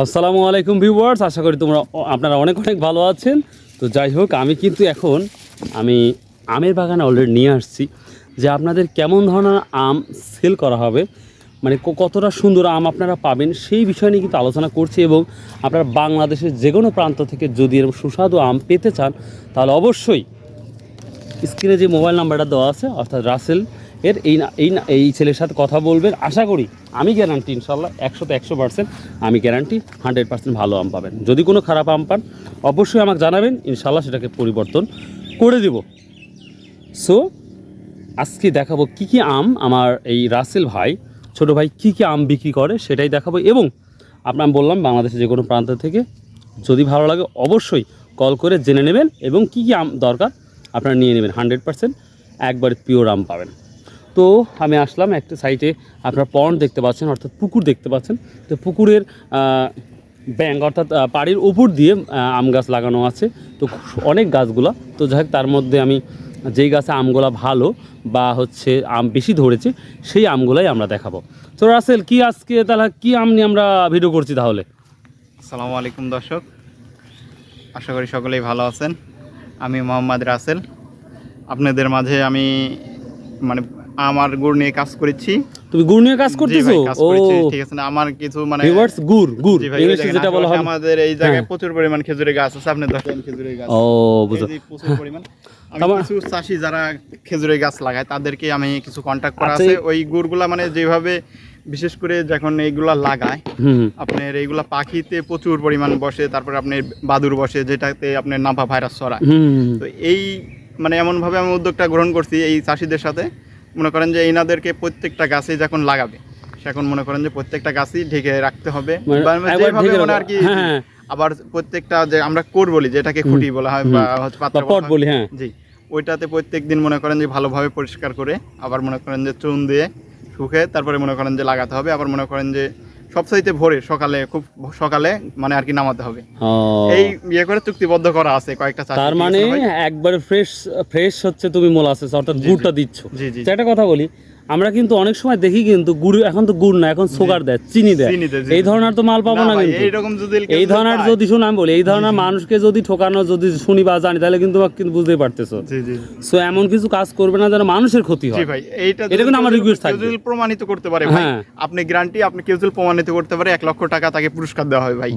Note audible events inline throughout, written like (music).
আসসালামু আলাইকুম ভিউয়ার্স, আশা করি তোমরা আপনারা অনেক অনেক ভালো আছেন। তো যাই হোক, আমি কিন্তু এখন আমি আমের বাগানে অলরেডি নিয়ে আসছি, যে আপনাদের কেমন ধরনের আম সেল করা হবে মানে কতটা সুন্দর আম আপনারা পাবেন সেই বিষয় নিয়ে কিন্তু আলোচনা করছি এবং আপনারা বাংলাদেশের যে কোনো প্রান্ত থেকে যদি এরকম সুস্বাদু আম পেতে চান, তাহলে অবশ্যই স্ক্রিনে যে মোবাইল নাম্বারটা দেওয়া আছে, অর্থাৎ রাসেল এর এই এই এই ছেলের সাথে কথা বলবেন, আশা করি আমি গ্যারান্টি ইনশাল্লাহ একশোতে একশো পার্সেন্ট আমি গ্যারান্টি হান্ড্রেড পার্সেন্ট ভালো আম পাবেন। যদি কোনো খারাপ আম পান, অবশ্যই আমাকে জানাবেন ইনশাল্লাহ সেটাকে পরিবর্তন করে দেব। সো আজকে দেখাবো কি কি আম আমার এই রাসেল ভাই, ছোট ভাই কি কি আম বিক্রি করে সেটাই দেখাবো এবং আপনার বললাম, বাংলাদেশের যে কোনো প্রান্ত থেকে যদি ভালো লাগে অবশ্যই কল করে জেনে নেবেন এবং কি কি আম দরকার আপনারা নিয়ে নেবেন হান্ড্রেড পার্সেন্ট একবারে পিওর আম পাবেন। তো আমি আসলাম একটা সাইটে আপনার পন্ড দেখতে পাচ্ছেন, অর্থাৎ পুকুর দেখতে পাচ্ছেন। তো পুকুরের ব্যাঙ্ক অর্থাৎ বাড়ির উপর দিয়ে আম গাছ লাগানো আছে। তো অনেক গাছগুলা। তো যাই তার মধ্যে আমি যেই গাছে আমগুলা ভালো বা হচ্ছে আম বেশি ধরেছে, সেই আমগুলাই আমরা দেখাবো। তো রাসেল, কি আজকে তাহলে কি আম নিয়ে আমরা ভিডিও করছি তাহলে? আসসালামু আলাইকুম দর্শক। আশা করি সকলেই ভালো আছেন। আমি মোহাম্মদ রাসেল। আপনাদের মাঝে আমি মানে আমার গুড় নিয়ে কাজ করেছি। তুমি গুড় নিয়ে কাজ করতেছো? ও। ঠিক আছে না আমার কিছু মানে ভিউয়ার্স গুড় গুড় ইংলিশে যেটা বলা হয় আমাদের এই জায়গায় হ্যাঁ। প্রচুর পরিমাণ খেজুরের গাছ আছে আপনি দেখেন। খেজুরের গাছ। ও এই প্রচুর পরিমাণ। আমি কিছু চাষি যারা খেজুরের গাছ লাগায় তাদেরকে আমি কিছু কন্ট্যাক্ট করা আচ্ছা, আছে। ওই গুড়গুলা মানে যেভাবে বিশেষ করে যখন এইগুলা লাগায়। আপনার এইগুলা পাখিতে প্রচুর পরিমাণ বসে তারপরে আপনার বাদুর বসে যেটাতে আপনার নাফা ভাইরাস ছড়ায়। তো এই মানে এমনভাবে আমি উদ্যোগটা গ্রহণ করছি এই চাষিদের সাথে। মনে করেন যে এনাদেরকে প্রত্যেকটা গাছে যখন লাগাবে সেখন মনে করেন যে প্রত্যেকটা গাছই ঢেকে রাখতে হবে। মানে। আর কি হ্যাঁ, হ্যাঁ। আবার প্রত্যেকটা যে আমরা কোর বলি যেটাকে খুঁটি বলা হয় বা হচ্ছে পাত্র বা পট বলি হ্যাঁ। জি। ওইটাতে প্রত্যেক দিন মনে করেন যে ভালোভাবে পরিষ্কার করে আবার মনে করেন যে চুন দিয়ে শুকে তারপরে মনে করেন যে লাগাতে হবে আবার মনে করেন যে সবচাইতে ভোরে সকালে খুব সকালে মানে আর কি নামাতে হবে। এই ইয়ে করে চুক্তিবদ্ধ করা আছে কয়েকটা তার মানে একবার ফ্রেশ ফ্রেশ হচ্ছে তুমি মোলাসেস অর্থাৎ গুড়টা দিচ্ছ। তো একটা কথা বলি আমরা কিন্তু অনেক সময় দেখি কিন্তু গুড় এখন তো গুড় না এখন সুগার দেয় চিনি দেয়। এই ধরনের তো মাল পাবো না কিন্তু। এইরকম যদি এই ধরনের যদি শুন আমি বলি এই ধরনের মানুষকে যদি ঠোকানো যদি শুনি বা জানি তাহলে কিন্তু কিন্তু বুঝতেই পারতেছো। সো এমন কিছু কাজ করবে না যেন মানুষের ক্ষতি হয়। ভাই এইটা এটা কিন্তু আমার থাকবে। যদি প্রমাণিত করতে পারে ভাই হ্যাঁ। আপনি গ্যারান্টি আপনি কেউ যদি প্রমাণিত করতে পারে এক লক্ষ টাকা তাকে পুরস্কার দেওয়া হয় ভাই।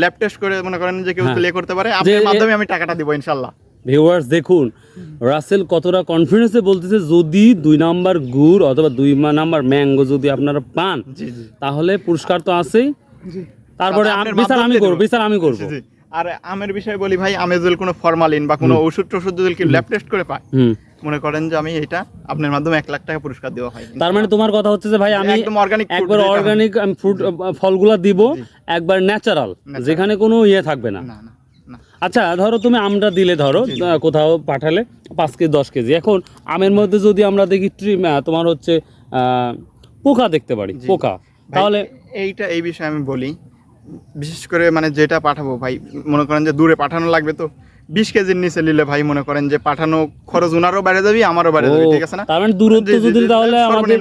ল্যাব টেস্ট করে মনে করেন যে কেউ হ্যাঁ। করতে পারে আপনার মাধ্যমে আমি টাকাটা দিব ইনশাল্লাহ। ভিউয়ার্স দেখুন রাসেল কতটা কনফিডেন্সে বলতেছে যদি দুই নাম্বার গুড় অথবা দুই নাম্বার ম্যাঙ্গো যদি আপনারা পান তাহলে পুরস্কার তো আছেই। তারপরে বিচার আমি করব বিচার আমি করব। আর আমের বিষয়ে বলি ভাই আমে যদি কোনো ফরমালিন বা কোনো ওষুধ টষুধ যদি কেউ ল্যাব টেস্ট করে পায় মনে করেন যে আমি এটা আপনার মাধ্যমে এক লাখ টাকা পুরস্কার দেওয়া হয়। তার মানে তোমার কথা হচ্ছে যে ভাই আমি একদম অর্গানিক একবার অর্গানিক ফ্রুট ফলগুলা দিব একবার ন্যাচারাল যেখানে কোনো ইয়ে থাকবে না। না না। আচ্ছা ধরো তুমি আমটা দিলে ধরো কোথাও পাঠালে পাঁচ কেজি দশ কেজি। এখন আমের মধ্যে যদি আমরা দেখি তোমার হচ্ছে আহ, পোকা দেখতে পারি পোকা তাহলে এইটা এই বিষয়ে আমি বলি। বিশেষ করে মানে যেটা পাঠাবো ভাই মনে করেন যে দূরে পাঠানো লাগবে তো? বিশ কেজির নিচে নিলে ভাই মনে করেন যে পাঠানো খরচ ওনারও বেড়ে যাবে আমারও বেড়ে যাবে ঠিক আছে না? তার মানে দূরত্ব যদি তাহলে আমাদের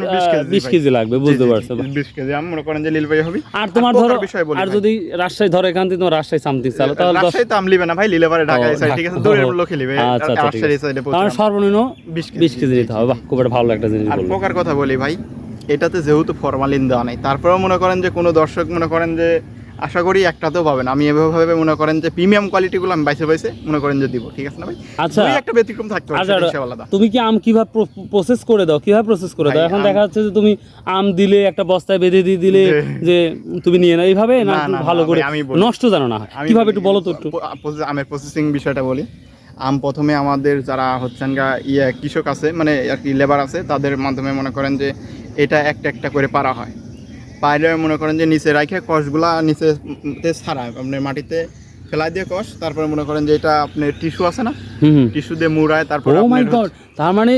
20 কেজি, লাগবে বুঝতে পারছ জি, বিশ কেজি আমি মনে করেন যে লিল ভাই হবে। আর তোমার ধরো আর যদি রাজশাহী ধরো এখান থেকে তোমার রাজশাহী সামথিং চালো তাহলে রাজশাহী তো আম লিবে না ভাই লিলে পারে ঢাকা ও, এই side, ঠিক আছে? দূরের লোকে লিবে আচ্ছা, আচ্ছা, রাজশাহী। সাইডে তার মানে সর্বনিম্ন বিশ কেজি বিশ কেজি নিতে হবে বাহ খুব একটা ভালো একটা জিনিস আর পোকার কথা বলি ভাই এটাতে যেহেতু ফরমালিন দেওয়া নাই তারপরেও মনে করেন যে কোনো দর্শক মনে করেন যে আশা করি একটাতেও পাবেন। আমি এভাবে মনে করেন যে প্রিমিয়াম কোয়ালিটিগুলো আমি বাইসে বাইসে মনে করেন যে দিব ঠিক আছে না ভাই? আচ্ছা। একটা ব্যতিক্রম থাকতে হবে আচ্ছা আলাদা। তুমি কি আম কীভাবে প্রসেস করে দাও? কীভাবে প্রসেস করে দাও? এখন দেখা যাচ্ছে যে তুমি আম দিলে একটা বস্তায় বেঁধে দিয়ে দিলে যে- তুমি নিয়ে নাও এইভাবে না ভালো করে আমি নষ্ট জানো না কীভাবে একটু বলো তো একটু। আমের প্রসেসিং বিষয়টা বলি। আম প্রথমে আমাদের যারা হচ্ছেন গা ইয়ে কৃষক আছে মানে আর কি লেবার আছে তাদের মাধ্যমে মনে করেন যে এটা একটা একটা করে পারা হয়। পাইলে মনে করেন যে নিচে রাখে কষগুলা নিচে তে ছাড়ায় আপনার মাটিতে ফেলাই দিয়ে কষ তারপরে মনে করেন যে এটা আপনার টিস্যু আছে না টিস্যু দিয়ে মুড়ায় তারপরে ও মাই গড তার মানে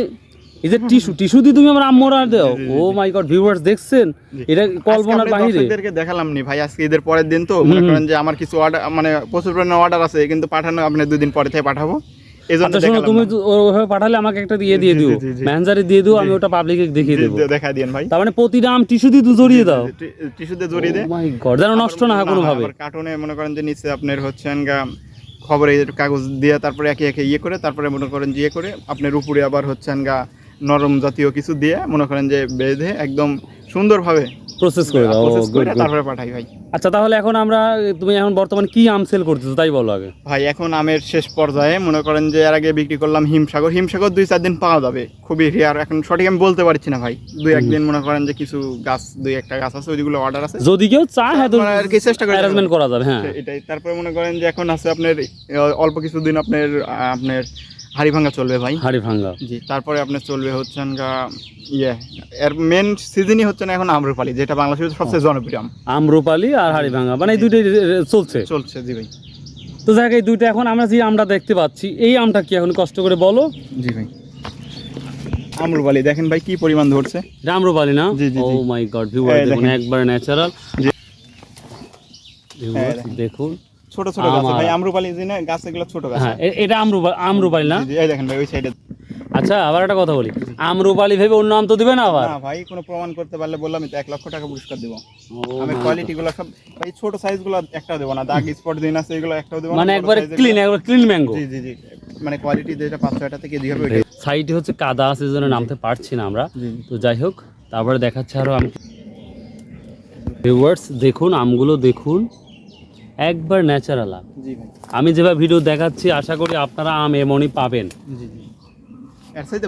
এই যে টিস্যু টিস্যু দিয়ে তুমি আমার আম মোড়া দাও। জি, জি, ও মাই গড ভিউয়ার্স দেখছেন। এটা কল্পনার দর্শকদেরকে দেখালাম নি ভাই আজকে ঈদের পরের দিন তো মনে করেন যে আমার কিছু অর্ডার মানে প্রচুর পরিমাণে অর্ডার আছে কিন্তু পাঠানো আপনি দুদিন পরে থেকে পাঠাবো। এই জন্য আচ্ছা শোনো দেখালাম তুমি না। পাঠালে আমাকে একটা দিয়ে দিয়ে দিও। জি, জি, জি। ম্যানেজারে দিয়ে দিও আমি ওটা পাবলিকে দেখিয়ে দেবো। দেখা দিয়েন ভাই। তার মানে প্রতিটা আম টিস্যু দিয়ে জড়িয়ে দাও। টিস্যুতে জড়িয়ে দেয়। মাই গড যেন নষ্ট না হয় কোনোভাবে। কার্টুনে মনে করেন যে নিচে আপনার হচ্ছেন গা খবরে কাগজ দিয়ে তারপরে একে একে ইয়ে করে তারপরে মনে করেন যে ইয়ে করে আপনার উপরে আবার হচ্ছেন গা নরম জাতীয় কিছু দিয়ে মনে করেন যে বেঁধে একদম সুন্দরভাবে প্রসেস করে দাও process গুড করে তারপরে পাঠাই ভাই। আচ্ছা তাহলে এখন আমরা তুমি এখন বর্তমান কি আম সেল করতেছো তাই বলো আগে। ভাই এখন আমের শেষ পর্যায়ে মনে করেন যে এর আগে বিক্রি করলাম হিমসাগর। হিমসাগর দুই চার দিন পাওয়া যাবে খুবই রেয়ার এখন সঠিক আমি বলতে পারছি না ভাই। দুই একদিন মনে করেন যে কিছু গাছ দুই একটা গাছ আছে ওইগুলো অর্ডার আছে। যদি কেউ চায় হ্যাঁ আর কি চেষ্টা করে। অ্যারেঞ্জমেন্ট করা যাবে হ্যাঁ। এটাই তারপরে মনে করেন যে এখন আছে আপনার অল্প কিছুদিন আপনার আপনার হাড়ি ভাঙা চলবে ভাই। হাড়ি ভাঙ্গা জি তারপরে আপনার চলবে হচ্ছেন গা ইয়ে এর মেন সিজনই হচ্ছে না এখন আম্রপালি যেটা বাংলাদেশের সবচেয়ে জনপ্রিয়। আম আমরুপালি আর হাড়ি ভাঙ্গা মানে এই দুইটাই চলছে? চলছে জি ভাই। তো দেখ এই দুইটা এখন আমরা যে আমটা দেখতে পাচ্ছি এই আমটা কি এখন কষ্ট করে বলো? জি ভাই। আম্রপালি দেখেন ভাই কি পরিমাণ ধরছে। আমরুপালি না? জি, জি, ও মাই গড ভিউয়ার দেখুন একবার ন্যাচারাল দেখেন। ছোট ছোট গাছ। ভাই আম্রপালি যে না গাছ এগুলো ছোট গাছ। হ্যাঁ এটা আমরুপা আমরুপালি না? এই দেখেন ভাই ওই সাইডে আচ্ছা আবার একটা কথা বলি। আমরুপালি ভেবে অন্য আম তো দিবে না আবার? না ভাই কোনো প্রমাণ করতে পারলে বললাম তো এক লক্ষ টাকা পুরস্কার দেবো। আমি কোয়ালিটি গুলো সব ভাই ছোট সাইজগুলো একটাও দেবো না। দাগ স্পট দিন আছে এগুলো একটাও দেবো মানে একবারে ক্লিন একবার ক্লিন ম্যাঙ্গো জি জি জি। মানে কোয়ালিটি যেটা পাঁচ ছয়টা থেকে দিয়ে হবে সাইডে হচ্ছে কাদা আছে জন্য নামতে পারছি না আমরা। তো যাই হোক তারপরে দেখাচ্ছে আরও আম ভিউয়ার্স দেখুন আমগুলো দেখুন। একবার ন্যাচারাল আম। আমি যেভাবে ভিডিও দেখাচ্ছি আশা করি আপনারা আম এমনই পাবেন। এর সাথে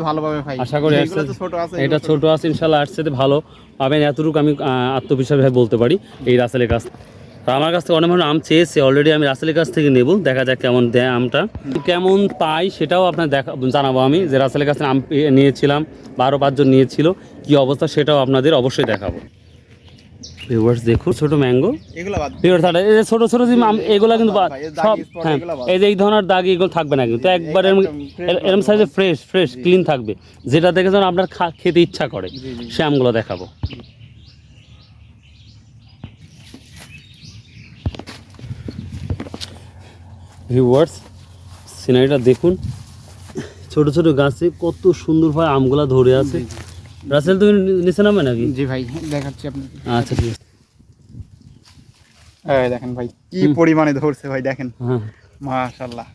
আশা করি এর ছোট আছে এটা ছোট আছে ইনশাল্লাহ আর্টস সাথে ভালো পাবেন। এতটুকু আমি আহ, আত্মবিশ্বাস ভাবে বলতে পারি এই রাসেলের কাছ আমার কাছ থেকে অনেক মানুষ আম চেয়েছে অলরেডি আমি রাসেলের কাছ থেকে নেব। দেখা যাক কেমন দেয় আমটা। কেমন পাই সেটাও আপনার দেখা জানাব আমি যে রাসেলের কাছ থেকে আম নিয়েছিলাম বারো পাঁচজন নিয়েছিল কি অবস্থা সেটাও আপনাদের অবশ্যই দেখাবো। ভিউয়ার্স দেখুন ছোট ম্যাঙ্গো এগুলো বাদ ভিউয়ার্স এই যে ছোট ছোট যে এগুলো কিন্তু সব হ্যাঁ এই যে এই ধরনের দাগ এগুলো থাকবে না কিন্তু। একবার এরম- সাইজে ফ্রেশ ফ্রেশ ক্লিন থাকবে। যেটা দেখে যেন আপনার খেতে ইচ্ছা করে। সে আমগুলো দেখাবো। ভিউয়ার্স সিনারিটা দেখুন। ছোট ছোট গাছে কত সুন্দরভাবে আমগুলা ধরে আছে। রাসেল তুমি নিচে নামবে নাকি? জি ভাই দেখাচ্ছি আপনাকে। আচ্ছা ঠিক আছে। এই দেখেন ভাই কি পরিমাণে ধরছে ভাই দেখেন। হ্যাঁ। মাশাআল্লাহ।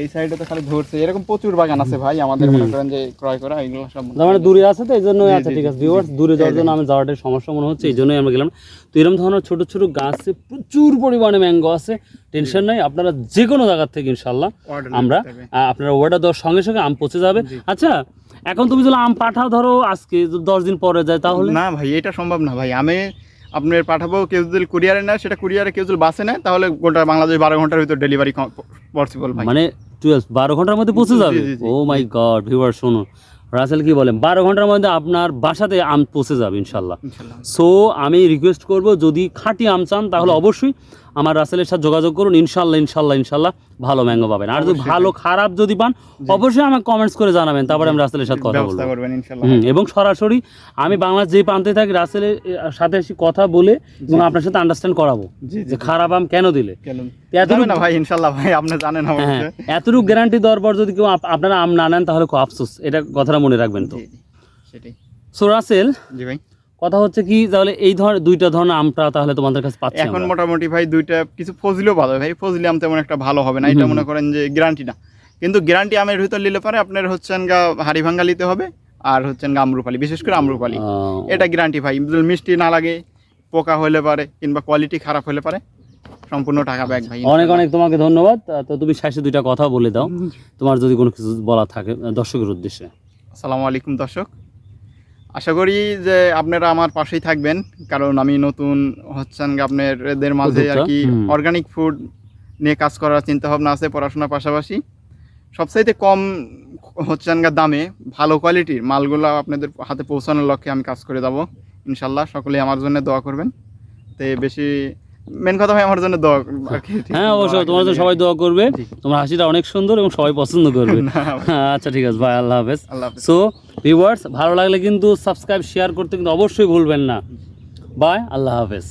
এই সাইডে তো খালি ধরছে এরকম প্রচুর বাগান আছে ভাই আমাদের মনে করেন যে ক্রয় করা এগুলো সব মানে দূরে আছে তো এই জন্য আচ্ছা ঠিক আছে। ভিউয়ার্স দূরে যাওয়ার জন্য আমি যাওয়াটা সমস্যা মনে হচ্ছে এই জন্যই আমরা গেলাম। তো এরকম ধরনের ছোট ছোট গাছে প্রচুর পরিমাণে ম্যাঙ্গো আছে টেনশন নাই আপনারা যে কোনো জায়গার থেকে ইনশাল্লাহ আমরা আপনারা অর্ডার দেওয়ার সঙ্গে সঙ্গে আম পচে যাবে। আচ্ছা এখন তুমি যদি আম পাঠাও ধরো আজকে দশ দিন পরে যায় তাহলে? না ভাই এটা সম্ভব না ভাই। আমি আপনার পাঠাবো কেউ যদি কুরিয়ারে নেয় সেটা কুরিয়ারে কেউ যদি বাসে নেয় তাহলে গোটা বাংলাদেশ বারো ঘণ্টার ভিতর ডেলিভারি পসিবল ভাই। মানে টুয়েলভ বারো ঘণ্টার মধ্যে পৌঁছে যাবে। ও মাই গড ভিউয়ার শুনুন। রাসেল কি বলেন? বারো ঘণ্টার মধ্যে আপনার বাসাতে আম পৌঁছে যাবে ইনশাল্লাহ। সো আমি রিকোয়েস্ট করব যদি খাঁটি আম চান তাহলে অবশ্যই আমার রাসেলের সাথে যোগাযোগ করুন ইনশাল্লাহ ইনশাল্লাহ ইনশাল্লাহ ভালো ম্যাঙ্গো পাবেন। আর যদি ভালো খারাপ যদি পান অবশ্যই আমাকে কমেন্টস করে জানাবেন তারপরে আমি রাসেলের সাথে কথা বলব। এবং সরাসরি আমি বাংলার যে প্রান্তে থাকি রাসেলের সাথে এসে কথা বলে এবং আপনার সাথে আন্ডারস্ট্যান্ড করাবো যে খারাপ আম কেন দিলে। ভাই ইনশাল্লাহ ভাই আপনি জানেন হ্যাঁ অবশ্যই। এতটুকু গ্যারান্টি দেওয়ার পর যদি কেউ আপনারা আম না নেন তাহলে খুব আফসোস। এটা কথাটা মনে রাখবেন তো। সেটাই। সো রাসেল জি ভাই। কথা হচ্ছে কি তাহলে এই ধরনের দুইটা ধরনের আমটা তাহলে তোমাদের কাছে পাচ্ছি এখন মোটামুটি ভাই দুইটা কিছু ফজলিও ভালো। ভাই ফজলি আম তেমন একটা ভালো হবে না এটা মনে করেন যে গ্যারান্টি না। কিন্তু গ্যারান্টি আমের ভিতর নিলে পরে আপনার হচ্ছেন গা হাড়ি ভাঙ্গা নিতে হবে আর হচ্ছেন গা আমরুপালি বিশেষ করে আমরুপালি। এটা গ্যারান্টি ভাই মিষ্টি না লাগে পোকা হলে পারে কিংবা কোয়ালিটি খারাপ হলে পারে সম্পূর্ণ টাকা ব্যাক ভাই। অনেক অনেক তোমাকে ধন্যবাদ। তো তুমি শেষে দুইটা কথা বলে দাও। তোমার যদি কোনো কিছু বলা থাকে দর্শকের উদ্দেশ্যে। আসসালামু আলাইকুম দর্শক। আশা করি যে আপনারা আমার পাশেই থাকবেন কারণ আমি নতুন হচ্ছেন আপনাদের মাঝে আর কি অর্গানিক ফুড নিয়ে কাজ করার চিন্তা ভাবনা আছে পড়াশোনার পাশাপাশি। সবচাইতে কম হচ্ছেন গা দামে ভালো কোয়ালিটির মালগুলো আপনাদের হাতে পৌঁছানোর লক্ষ্যে আমি কাজ করে যাব। ইনশাল্লাহ সকলেই আমার জন্য দোয়া করবেন। তো বেশি মেন কথা ভাই আমার জন্য দোয়া ঠিক হ্যাঁ অবশ্যই তোমার জন্য সবাই দোয়া করবে। তোমার হাসিটা অনেক সুন্দর এবং সবাই পছন্দ করবে। (laughs) আচ্ছা ঠিক আছে ভাই আল্লাহ হাফেজ। আল্লাহ হাফেজ। সো ভিউয়ার্স ভালো লাগলে কিন্তু সাবস্ক্রাইব শেয়ার করতে কিন্তু অবশ্যই ভুলবেন না। বাই আল্লাহ হাফেজ।